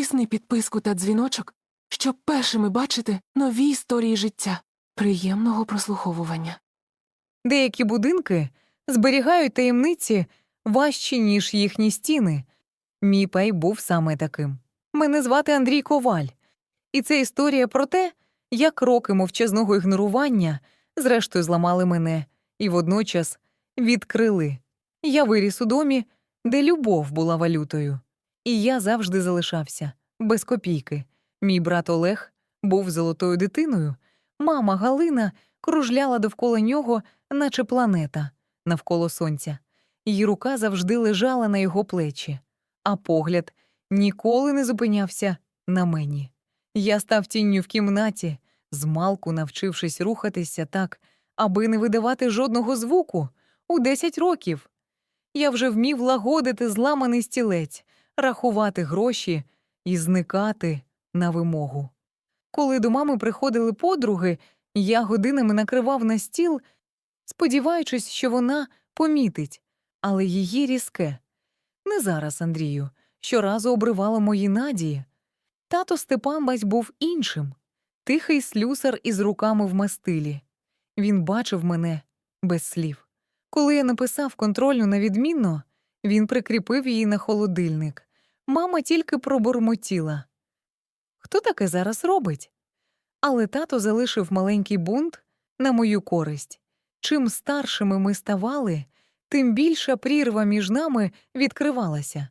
Натисни підписку та дзвіночок, щоб першими бачити нові історії життя. Приємного прослуховування. Деякі будинки зберігають таємниці важчі, ніж їхні стіни. Мій пей був саме таким. Мене звати Андрій Коваль, і це історія про те, як роки мовчазного ігнорування зрештою зламали мене і водночас відкрили. Я виріс у домі, де любов була валютою, і я завжди залишався без копійки. Мій брат Олег був золотою дитиною, мама Галина кружляла довкола нього, наче планета навколо сонця. Її рука завжди лежала на його плечі, а погляд ніколи не зупинявся на мені. Я став тінню в кімнаті, змалку навчившись рухатися так, аби не видавати жодного звуку у 10 років. Я вже вмів лагодити зламаний стілець, рахувати гроші і зникати на вимогу. Коли до мами приходили подруги, я годинами накривав на стіл, сподіваючись, що вона помітить, але її різке. Не зараз, Андрію, щоразу обривало мої надії. Тато Степан бась був іншим тихий слюсар із руками в мастилі. Він бачив мене без слів. Коли я написав контрольну на відмінно, він прикріпив її на холодильник. Мама тільки пробурмотіла. Хто таке зараз робить? Але тато залишив маленький бунт на мою користь. Чим старшими ми ставали, тим більша прірва між нами відкривалася.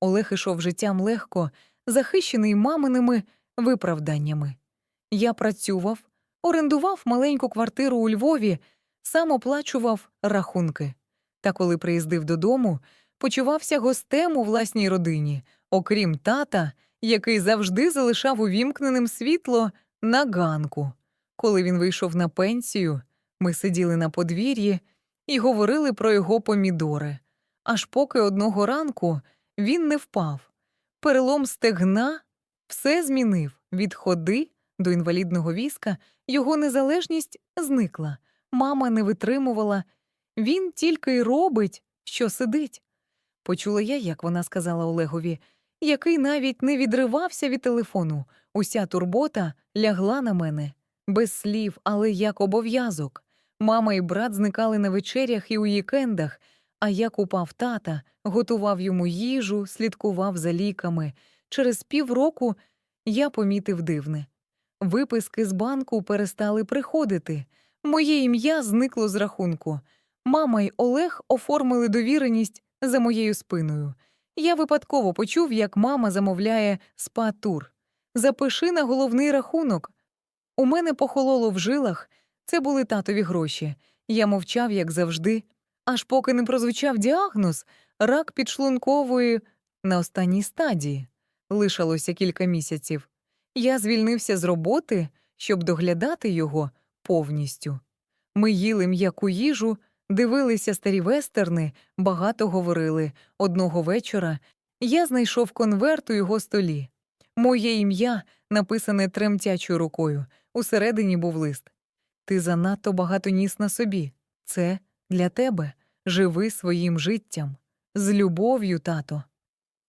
Олег ішов життям легко, захищений маминими виправданнями. Я працював, орендував маленьку квартиру у Львові, сам оплачував рахунки. Та коли приїздив додому, почувався гостем у власній родині, окрім тата, який завжди залишав увімкненим світло на ганку. Коли він вийшов на пенсію, ми сиділи на подвір'ї і говорили про його помідори, аж поки одного ранку він не впав. Перелом стегна все змінив від ходи до інвалідного візка, його незалежність зникла, мама не витримувала. Він тільки й робить, що сидить. Почула я, як вона сказала Олегові, який навіть не відривався від телефону. Уся турбота лягла на мене без слів, але як обов'язок. Мама і брат зникали на вечерях і у вікендах, а як упав тата, готував йому їжу, слідкував за ліками. Через півроку я помітив дивне. Виписки з банку перестали приходити. Моє ім'я зникло з рахунку. Мама й Олег оформили довіреність за моєю спиною. Я випадково почув, як мама замовляє спа-тур. Запиши на головний рахунок. У мене похололо в жилах, це були татові гроші. Я мовчав, як завжди, аж поки не прозвучав діагноз рак підшлункової на останній стадії. Лишалося кілька місяців. Я звільнився з роботи, щоб доглядати його повністю. Ми їли м'яку їжу, дивилися старі вестерни, багато говорили. Одного вечора я знайшов конверт у його столі. Моє ім'я, написане тремтячою рукою, усередині був лист. Ти занадто багато ніс на собі. Це для тебе. Живи своїм життям. З любов'ю, тато.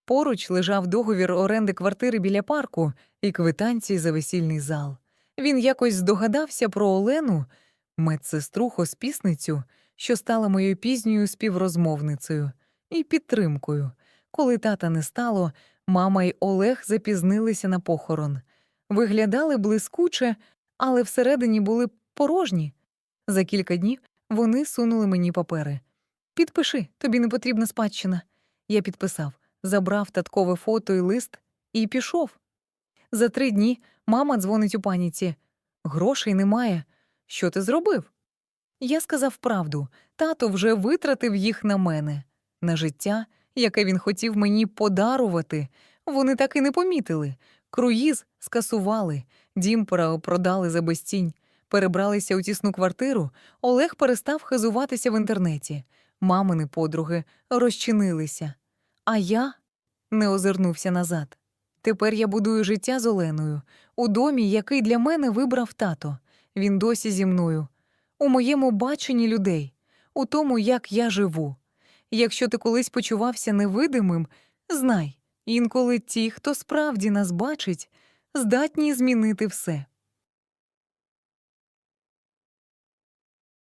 Поруч лежав договір оренди квартири біля парку і квитанції за весільний зал. Він якось здогадався про Олену, медсестру хоспісницю, що стала моєю пізньою співрозмовницею, і підтримкою. Коли тата не стало, мама й Олег запізнилися на похорон. Виглядали блискуче, але всередині були порожні. За кілька днів вони сунули мені папери. Підпиши, тобі не потрібна спадщина. Я підписав, забрав таткове фото і лист і пішов. За три дні мама дзвонить у паніці. Грошей немає. Що ти зробив? Я сказав правду. Тато вже витратив їх на мене, на життя, яке він хотів мені подарувати. Вони так і не помітили. Круїз скасували, дім продали за безцінь. Перебралися у тісну квартиру. Олег перестав хизуватися в інтернеті. Мамини подруги розчинилися. А я не озирнувся назад. Тепер я будую життя з Оленою у домі, який для мене вибрав тато. Він досі зі мною, у моєму баченні людей, у тому, як я живу. Якщо ти колись почувався невидимим, знай, Інколи ті, хто справді нас бачить, здатні змінити все.